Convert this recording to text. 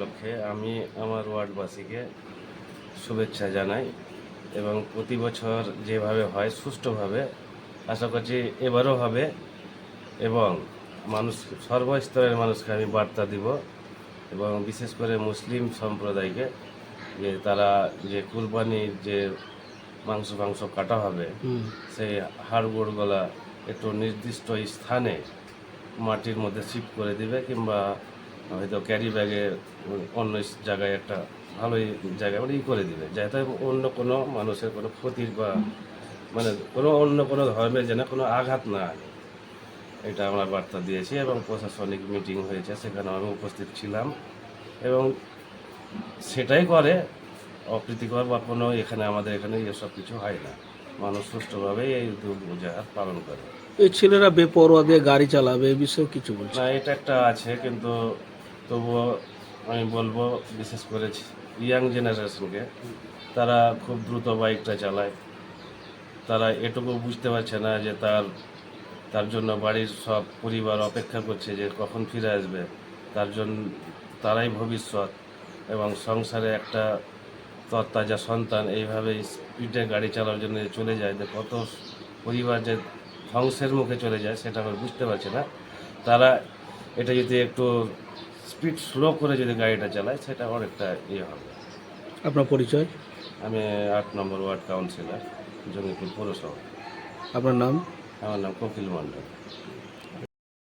উপলক্ষে আমি আমার ওয়ার্ডবাসীকে শুভেচ্ছা জানাই এবং প্রতি বছর যেভাবে হয় সুষ্ঠুভাবে আশা করছি এবারও হবে এবং মানুষ সর্বস্তরের মানুষকে আমি বার্তা দিব এবং বিশেষ করে মুসলিম সম্প্রদায়কে যে তারা যে কুরবানির যে মাংস মাংস কাটা হবে সেই হাড়গোড়গুলা একটু নির্দিষ্ট স্থানে মাটির মধ্যে শিফট করে দিবে কিংবা হয়তো ক্যারি ব্যাগে অন্য জায়গায় একটা ভালোই জায়গায় মানে ই করে দিবে। যাতে অন্য কোনো মানুষের কোনো ক্ষতির বা মানে কোনো অন্য কোনো ধর্মের যেন কোনো আঘাত না এটা আমরা বার্তা দিয়েছি এবং প্রশাসনিক মিটিং হয়েছে সেখানে আমি উপস্থিত ছিলাম এবং সেটাই করে। অপ্রীতিকর বা কোনো এখানে আমাদের এখানে এসব কিছু হয় না। মানুষ সুষ্ঠুভাবেই এই দুর্গা পালন করে। এই ছেলেরা বেপরোয়া দিয়ে গাড়ি চালাবে এই বিষয়ে কিছু বলছে? না এটা একটা আছে কিন্তু তবুও আমি বলব, বিশেষ করে ইয়াং জেনারেশনকে তারা খুব দ্রুত বাইকটা চালায়। তারা এটুকু বুঝতে পারছে না যে তার তার জন্য বাড়ির সব পরিবার অপেক্ষা করছে যে কখন ফিরে আসবে। তার জন্য তারাই ভবিষ্যৎ এবং সংসারে একটা তত্তাজা সন্তান এইভাবে স্পিডে গাড়ি চালানোর জন্য চলে যায়, যে কত পরিবার যে ধ্বংসের মুখে চলে যায়, সেটা আমরা বুঝতে পারছি না। তারা এটা যদি একটু স্পিড স্লো করে যদি গাড়িটা চালায় সেটা আমার একটা ইয়ে হবে। আপনার পরিচয়? আমি আট নম্বর ওয়ার্ড কাউন্সিলর জঙ্গিপুর পৌরসভা। আপনার নাম? আমার নাম কপিল মণ্ডল।